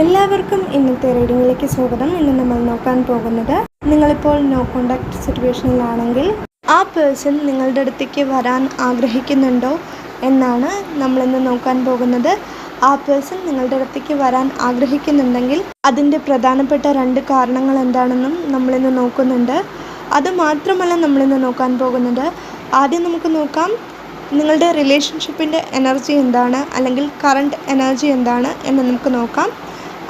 എല്ലാവർക്കും ഇന്നത്തെ റീഡിങ്ങിലേക്ക് സ്വാഗതം. ഇന്ന് നമ്മൾ നോക്കാൻ പോകുന്നത് നിങ്ങളിപ്പോൾ നോ കോണ്ടാക്ട് സിറ്റുവേഷനിലാണെങ്കിൽ ആ പേഴ്സൺ നിങ്ങളുടെ അടുത്തേക്ക് വരാൻ ആഗ്രഹിക്കുന്നുണ്ടോ എന്നാണ് നമ്മളിന്ന് നോക്കാൻ പോകുന്നത്. ആ പേഴ്സൺ നിങ്ങളുടെ അടുത്തേക്ക് വരാൻ ആഗ്രഹിക്കുന്നുണ്ടെങ്കിൽ അതിന്റെ പ്രധാനപ്പെട്ട രണ്ട് കാരണങ്ങൾ എന്താണെന്നും നമ്മളിന്ന് നോക്കുന്നുണ്ട്. അത് മാത്രമല്ല നമ്മളിന്ന് നോക്കാൻ പോകുന്നത്. ആദ്യം നമുക്ക് നോക്കാം നിങ്ങളുടെ റിലേഷൻഷിപ്പിന്റെ എനർജി എന്താണ്? അല്ലെങ്കിൽ കറണ്ട് എനർജി എന്താണ്? എന്ന് നമുക്ക് നോക്കാം.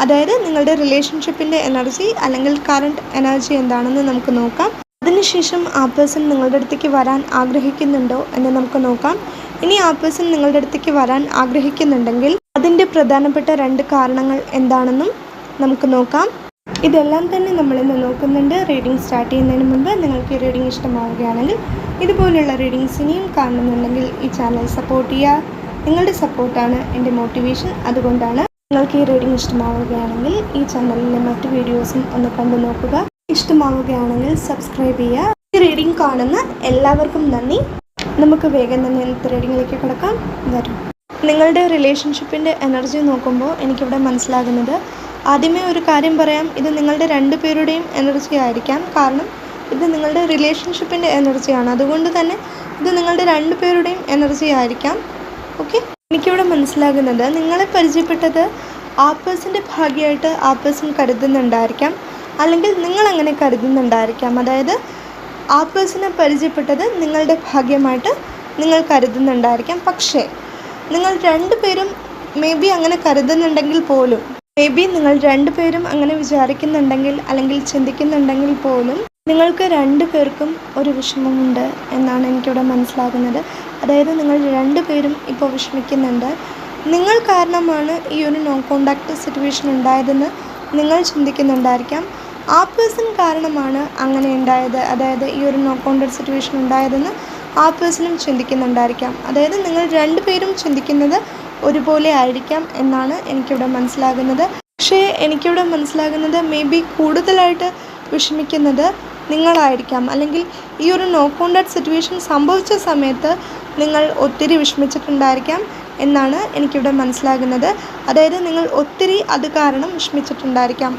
അതായത് നിങ്ങളുടെ റിലേഷൻഷിപ്പിന്റെ എനർജി അല്ലെങ്കിൽ കറണ്ട് എനർജി എന്താണെന്ന് നമുക്ക് നോക്കാം. അതിനുശേഷം ആ പേഴ്സൺ നിങ്ങളുടെ അടുത്തേക്ക് വരാൻ ആഗ്രഹിക്കുന്നുണ്ടോ എന്ന് നമുക്ക് നോക്കാം. ഇനി ആ പേഴ്സൺ നിങ്ങളുടെ അടുത്തേക്ക് വരാൻ ആഗ്രഹിക്കുന്നുണ്ടെങ്കിൽ അതിന്റെ പ്രധാനപ്പെട്ട രണ്ട് കാരണങ്ങൾ എന്താണെന്നും നമുക്ക് നോക്കാം. ഇതെല്ലാം തന്നെ നമ്മളിന്ന് നോക്കുന്നുണ്ട്. റീഡിംഗ് സ്റ്റാർട്ട് ചെയ്യുന്നതിന് മുമ്പ് നിങ്ങൾക്ക് ഈ റീഡിംഗ് ഇഷ്ടമാവുകയാണെങ്കിൽ ഇതുപോലുള്ള റീഡിങ്സ് ഇനിയും കാണുന്നുണ്ടെങ്കിൽ ഈ ചാനൽ സപ്പോർട്ട് ചെയ്യുക. നിങ്ങളുടെ സപ്പോർട്ടാണ് എന്റെ മോട്ടിവേഷൻ അതുകൊണ്ടാണ് നിങ്ങൾക്ക് ഈ റീഡിംഗ് ഇഷ്ടമാവുകയാണെങ്കിൽ ഈ ചാനലിലെ മറ്റു വീഡിയോസും ഒന്ന് കണ്ടു നോക്കുക. ഇഷ്ടമാവുകയാണെങ്കിൽ സബ്സ്ക്രൈബ് ചെയ്യുക. ഈ റീഡിംഗ് കാണുന്ന എല്ലാവർക്കും നന്ദി. നമുക്ക് വേഗം തന്നെ ഇന്നത്തെ റീഡിങ്ങിലേക്ക് കിടക്കാം. വരും. നിങ്ങളുടെ റിലേഷൻഷിപ്പിന്റെ എനർജി നോക്കുമ്പോൾ എനിക്കിവിടെ മനസ്സിലാകുന്നത് ആദ്യമേ ഒരു കാര്യം പറയാം. ഇത് നിങ്ങളുടെ രണ്ട് പേരുടെയും എനർജി ആയിരിക്കാം. കാരണം ഇത് നിങ്ങളുടെ റിലേഷൻഷിപ്പിന്റെ എനർജിയാണ് അതുകൊണ്ട് തന്നെ ഇത് നിങ്ങളുടെ രണ്ട് പേരുടെയും എനർജി ആയിരിക്കാം. ഓക്കെ എനിക്കിവിടെ മനസ്സിലാകുന്നത് നിങ്ങളെ പരിചയപ്പെട്ടത് ആ പേഴ്സന്റെ ഭാഗ്യമായിട്ട് ആ പേഴ്സൺ കരുതുന്നുണ്ടായിരിക്കാം. അല്ലെങ്കിൽ നിങ്ങളങ്ങനെ കരുതുന്നുണ്ടായിരിക്കാം. അതായത് ആ പേഴ്സണെ പരിചയപ്പെട്ടത് നിങ്ങളുടെ ഭാഗ്യമായിട്ട് നിങ്ങൾ കരുതുന്നുണ്ടായിരിക്കാം. പക്ഷേ നിങ്ങൾ രണ്ടുപേരും മേ ബി അങ്ങനെ കരുതുന്നുണ്ടെങ്കിൽ പോലും മേ ബി നിങ്ങൾ രണ്ടുപേരും അങ്ങനെ വിചാരിക്കുന്നുണ്ടെങ്കിൽ അല്ലെങ്കിൽ ചിന്തിക്കുന്നുണ്ടെങ്കിൽ പോലും നിങ്ങൾക്ക് രണ്ട് പേർക്കും ഒരു വിഷമമുണ്ട് എന്നാണ് എനിക്കിവിടെ മനസ്സിലാകുന്നത്. അതായത് നിങ്ങൾ രണ്ട് പേരും ഇപ്പോൾ വിഷമിക്കുന്നുണ്ട്. നിങ്ങൾ കാരണമാണ് ഈ ഒരു നോ കോണ്ടാക്ട് സിറ്റുവേഷൻ ഉണ്ടായതെന്ന് നിങ്ങൾ ചിന്തിക്കുന്നുണ്ടായിരിക്കാം. ആ പേഴ്സൺ കാരണമാണ് അങ്ങനെ ഉണ്ടായത്. അതായത് ഈ ഒരു നോ കോണ്ടാക്ട് സിറ്റുവേഷൻ ഉണ്ടായതെന്ന് ആ പേഴ്സണും ചിന്തിക്കുന്നുണ്ടായിരിക്കാം. അതായത് നിങ്ങൾ രണ്ടുപേരും ചിന്തിക്കുന്നത് ഒരുപോലെ ആയിരിക്കാം എന്നാണ് എനിക്കിവിടെ മനസ്സിലാകുന്നത്. പക്ഷേ എനിക്കിവിടെ മനസ്സിലാകുന്നത് മേ ബി കൂടുതലായിട്ട് വിഷമിക്കുന്നത് നിങ്ങളായിരിക്കാം. അല്ലെങ്കിൽ ഈ ഒരു നോ കോണ്ടാക്ട് സിറ്റുവേഷൻ സംഭവിച്ച സമയത്ത് നിങ്ങൾ ഒത്തിരി വിഷമിച്ചിട്ടുണ്ടായിരിക്കാം എന്നാണ് എനിക്കിവിടെ മനസ്സിലാകുന്നത്. അതായത് നിങ്ങൾ ഒത്തിരി അത് കാരണം വിഷമിച്ചിട്ടുണ്ടായിരിക്കാം.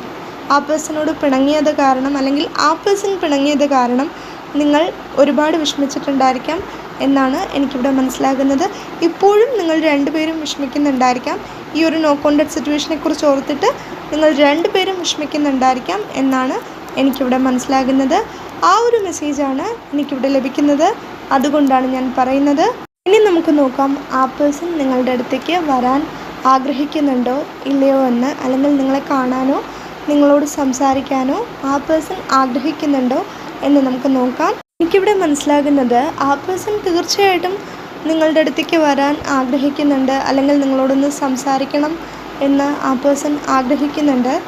ആ പേഴ്സണോട് പിണങ്ങിയത് കാരണം അല്ലെങ്കിൽ ആ പേഴ്സൺ പിണങ്ങിയത് കാരണം നിങ്ങൾ ഒരുപാട് വിഷമിച്ചിട്ടുണ്ടായിരിക്കാം എന്നാണ് എനിക്കിവിടെ മനസ്സിലാകുന്നത്. ഇപ്പോഴും നിങ്ങൾ രണ്ടുപേരും വിഷമിക്കുന്നുണ്ടായിരിക്കാം. ഈ ഒരു നോ കോണ്ടാക്ട് സിറ്റുവേഷനെക്കുറിച്ച് ഓർത്തിട്ട് നിങ്ങൾ രണ്ടുപേരും വിഷമിക്കുന്നുണ്ടായിരിക്കാം എന്നാണ് എനിക്കിവിടെ മനസ്സിലാകുന്നത്. ആ ഒരു മെസ്സേജാണ് എനിക്കിവിടെ ലഭിക്കുന്നത്. അതുകൊണ്ടാണ് ഞാൻ പറയുന്നത്. ഇനി നമുക്ക് നോക്കാം ആ പേഴ്സൺ നിങ്ങളുടെ അടുത്തേക്ക് വരാൻ ആഗ്രഹിക്കുന്നുണ്ടോ ഇല്ലയോ എന്ന് അല്ലെങ്കിൽ നിങ്ങളെ കാണാനോ നിങ്ങളോട് സംസാരിക്കാനോ ആ പേഴ്സൺ ആഗ്രഹിക്കുന്നുണ്ടോ എന്ന് നമുക്ക് നോക്കാം. എനിക്കിവിടെ മനസ്സിലാകുന്നത് ആ പേഴ്സൺ തീർച്ചയായിട്ടും നിങ്ങളുടെ അടുത്തേക്ക് വരാൻ ആഗ്രഹിക്കുന്നുണ്ട് അല്ലെങ്കിൽ നിങ്ങളോടൊന്ന് സംസാരിക്കണം എന്ന് ആ പേഴ്സൺ ആഗ്രഹിക്കുന്നുണ്ട്.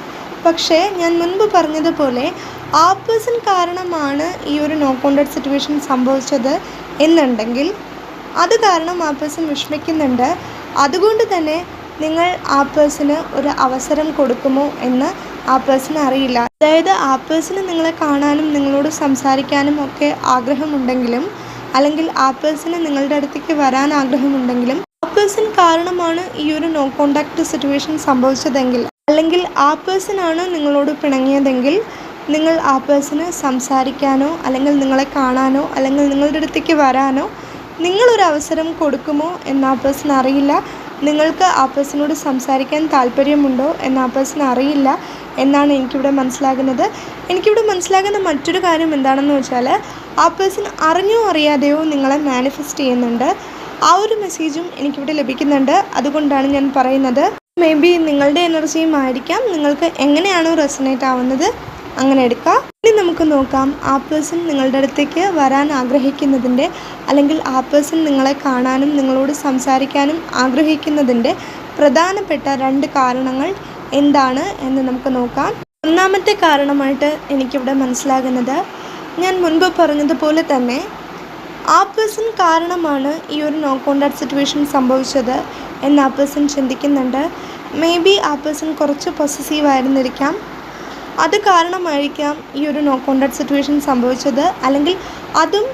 പക്ഷേ ഞാൻ മുൻപ് പറഞ്ഞതുപോലെ ആ പേഴ്സൺ കാരണമാണ് ഈ ഒരു നോ കോണ്ടാക്ട് സിറ്റുവേഷൻ സംഭവിച്ചത് എന്നുണ്ടെങ്കിൽ അത് കാരണം ആ പേഴ്സൺ വിഷമിക്കുന്നുണ്ട്. അതുകൊണ്ട് തന്നെ നിങ്ങൾ ആ പേഴ്സന് ഒരു അവസരം കൊടുക്കുമോ എന്ന് ആ പേഴ്സൺ അറിയില്ല. അതായത് ആ പേഴ്സണ് നിങ്ങളെ കാണാനും നിങ്ങളോട് സംസാരിക്കാനും ഒക്കെ ആഗ്രഹമുണ്ടെങ്കിലും അല്ലെങ്കിൽ ആ പേഴ്സണ് നിങ്ങളുടെ അടുത്തേക്ക് വരാൻ ആഗ്രഹമുണ്ടെങ്കിലും ആ പേഴ്സൺ കാരണമാണ് ഈ ഒരു നോ കോണ്ടാക്ട് സിറ്റുവേഷൻ സംഭവിച്ചതെങ്കിൽ അല്ലെങ്കിൽ ആ പേഴ്സണാണ് നിങ്ങളോട് പിണങ്ങിയതെങ്കിൽ നിങ്ങൾ ആ പേഴ്സണ് സംസാരിക്കാനോ അല്ലെങ്കിൽ നിങ്ങളെ കാണാനോ അല്ലെങ്കിൽ നിങ്ങളുടെ അടുത്തേക്ക് വരാനോ നിങ്ങളൊരു അവസരം കൊടുക്കുമോ എന്ന് ആ പേഴ്സൺ അറിയില്ല. നിങ്ങൾക്ക് ആ പേഴ്സണോട് സംസാരിക്കാൻ താല്പര്യമുണ്ടോ എന്ന് ആ പേഴ്സൺ അറിയില്ല എന്നാണ് എനിക്കിവിടെ മനസ്സിലാകുന്നത്. എനിക്കിവിടെ മനസ്സിലാകുന്ന മറ്റൊരു കാര്യം എന്താണെന്ന് വെച്ചാൽ ആ പേഴ്സൺ അറിഞ്ഞോ അറിയാതെയോ നിങ്ങളെ മാനിഫെസ്റ്റ് ചെയ്യുന്നുണ്ട്. ആ ഒരു മെസ്സേജും എനിക്കിവിടെ ലഭിക്കുന്നുണ്ട്. അതുകൊണ്ടാണ് ഞാൻ പറയുന്നത്. മേ ബി നിങ്ങളുടെ എനർജിയും ആയിരിക്കാം നിങ്ങൾക്ക് എങ്ങനെയാണോ റെസനേറ്റ് ആവുന്നത് അങ്ങനെ എടുക്കാം. ഇനി നമുക്ക് നോക്കാം. ആ പേഴ്സൺ നിങ്ങളുടെ അടുത്തേക്ക് വരാൻ ആഗ്രഹിക്കുന്നതിന്റെ അല്ലെങ്കിൽ ആ പേഴ്സൺ നിങ്ങളെ കാണാനും നിങ്ങളോട് സംസാരിക്കാനും ആഗ്രഹിക്കുന്നതിന്റെ പ്രധാനപ്പെട്ട രണ്ട് കാരണങ്ങൾ എന്താണ് എന്ന് നമുക്ക് നോക്കാം. ഒന്നാമത്തെ കാരണമായിട്ട് എനിക്കിവിടെ മനസ്സിലാകുന്നത് ഞാൻ മുൻപ് പറഞ്ഞതുപോലെ തന്നെ ആ പേഴ്സൺ കാരണമാണ് ഈ ഒരു നോ കോണ്ടാക്ട് സിറ്റുവേഷൻ സംഭവിച്ചത് എന്ന് ആ പേഴ്സൺ ചിന്തിക്കുന്നുണ്ട്. മേ ബി ആ പേഴ്സൺ കുറച്ച് പൊസസീവ് ആയിരുന്നിരിക്കാം. അത് കാരണമായിരിക്കാം ഈ ഒരു നോ കോണ്ടാക്ട് സിറ്റുവേഷൻ സംഭവിച്ചത്. അല്ലെങ്കിൽ അതും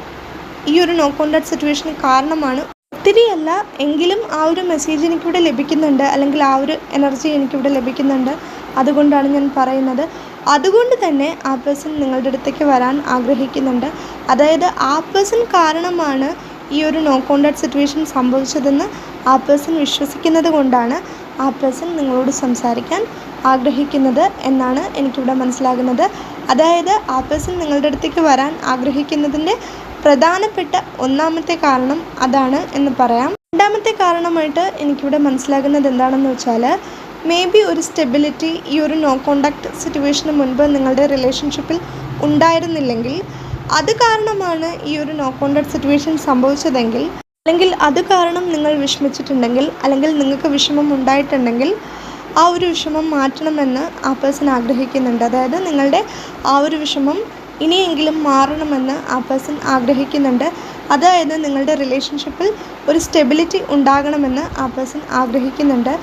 ഈ ഒരു നോ കോണ്ടാക്ട് സിറ്റുവേഷന് കാരണമാണ്. ഒത്തിരിയല്ല എങ്കിലും ആ ഒരു മെസ്സേജ് എനിക്കിവിടെ ലഭിക്കുന്നുണ്ട്. അല്ലെങ്കിൽ ആ ഒരു എനർജി എനിക്കിവിടെ ലഭിക്കുന്നുണ്ട്. അതുകൊണ്ടാണ് ഞാൻ പറയുന്നത്. അതുകൊണ്ട് തന്നെ ആ പേഴ്സൺ നിങ്ങളുടെ അടുത്തേക്ക് വരാൻ ആഗ്രഹിക്കുന്നുണ്ട്. അതായത് ആ പേഴ്സൺ കാരണമാണ് ഈ ഒരു നോ കോണ്ടാക്ട് സിറ്റുവേഷൻ സംഭവിച്ചതെന്ന് ആ പേഴ്സൺ വിശ്വസിക്കുന്നത് കൊണ്ടാണ് ആ പേഴ്സൺ നിങ്ങളോട് സംസാരിക്കാൻ ആഗ്രഹിക്കുന്നത് എന്നാണ് എനിക്കിവിടെ മനസ്സിലാകുന്നത്. അതായത് ആ പേഴ്സൺ നിങ്ങളുടെ അടുത്തേക്ക് വരാൻ ആഗ്രഹിക്കുന്നതിന്റെ പ്രധാനപ്പെട്ട ഒന്നാമത്തെ കാരണം അതാണ് എന്ന് പറയാം. രണ്ടാമത്തെ കാരണമായിട്ട് എനിക്കിവിടെ മനസ്സിലാകുന്നത് എന്താണെന്ന് വെച്ചാൽ മേ ബി ഒരു സ്റ്റെബിലിറ്റി ഈ ഒരു നോ കോണ്ടാക്ട് സിറ്റുവേഷന് മുൻപ് നിങ്ങളുടെ റിലേഷൻഷിപ്പിൽ ഉണ്ടായിരുന്നില്ലെങ്കിൽ അത് കാരണമാണ് ഈ ഒരു നോ കോണ്ടാക്ട് സിറ്റുവേഷൻ സംഭവിച്ചതെങ്കിൽ അല്ലെങ്കിൽ അത് കാരണം നിങ്ങൾ വിഷമിച്ചിട്ടുണ്ടെങ്കിൽ അല്ലെങ്കിൽ നിങ്ങൾക്ക് വിഷമം ഉണ്ടായിട്ടുണ്ടെങ്കിൽ ആ ഒരു വിഷമം മാറ്റണമെന്ന് ആ പേഴ്സൺ ആഗ്രഹിക്കുന്നുണ്ട്. അതായത് നിങ്ങളുടെ ആ ഒരു വിഷമം ഇനിയെങ്കിലും മാറണമെന്ന് ആ പേഴ്സൺ ആഗ്രഹിക്കുന്നുണ്ട്. അതായത് നിങ്ങളുടെ റിലേഷൻഷിപ്പിൽ ഒരു സ്റ്റെബിലിറ്റി ഉണ്ടാകണമെന്ന് ആ പേഴ്സൺ ആഗ്രഹിക്കുന്നുണ്ട്.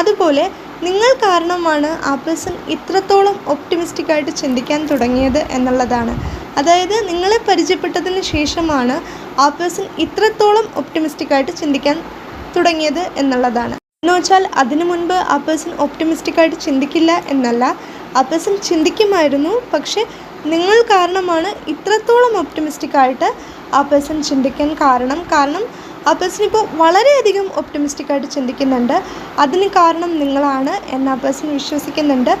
അതുപോലെ നിങ്ങൾ കാരണമാണ് ആ പേഴ്സൺ ഇത്രത്തോളം ഒപ്റ്റിമിസ്റ്റിക് ആയിട്ട് ചിന്തിക്കാൻ തുടങ്ങിയത് എന്നുള്ളതാണ്. അതായത് നിങ്ങളെ പരിചയപ്പെട്ടതിന് ശേഷമാണ് ആ പേഴ്സൺ ഇത്രത്തോളം ഒപ്റ്റിമിസ്റ്റിക് ആയിട്ട് ചിന്തിക്കാൻ തുടങ്ങിയത് എന്നുള്ളതാണ്. എന്ന് വെച്ചാൽ അതിനു മുൻപ് ആ പേഴ്സൺ ഒപ്റ്റിമിസ്റ്റിക് ആയിട്ട് ചിന്തിക്കില്ല എന്നല്ല. ആ പേഴ്സൺ ചിന്തിക്കുമായിരുന്നു പക്ഷേ നിങ്ങൾ കാരണമാണ് ഇത്രത്തോളം ഒപ്റ്റിമിസ്റ്റിക് ആയിട്ട് ആ പേഴ്സൺ ചിന്തിക്കാൻ കാരണം. കാരണം പേഴ്സൺ ഇപ്പോൾ വളരെയധികം ഒപ്റ്റമിസ്റ്റിക് ആയിട്ട് ചിന്തിക്കുന്നുണ്ട്. അതിന് കാരണം നിങ്ങളാണ് എന്ന് ആ പേഴ്സൺ വിശ്വസിക്കുന്നുണ്ട്.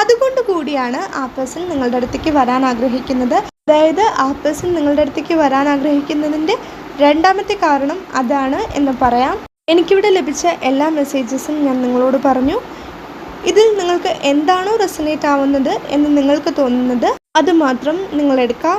അതുകൊണ്ട് കൂടിയാണ് ആ പേഴ്സൺ നിങ്ങളുടെ അടുത്തേക്ക് വരാൻ ആഗ്രഹിക്കുന്നത്. അതായത് ആ പേഴ്സൺ നിങ്ങളുടെ അടുത്തേക്ക് വരാൻ ആഗ്രഹിക്കുന്നതിന്റെ രണ്ടാമത്തെ കാരണം അതാണ് എന്ന് പറയാം. എനിക്കിവിടെ ലഭിച്ച എല്ലാ മെസ്സേജസും ഞാൻ നിങ്ങളോട് പറഞ്ഞു. ഇതിൽ നിങ്ങൾക്ക് എന്താണോ റെസനേറ്റ് ആവുന്നത് എന്ന് നിങ്ങൾക്ക് തോന്നുന്നത്. അത് മാത്രം നിങ്ങൾ എടുക്കാം.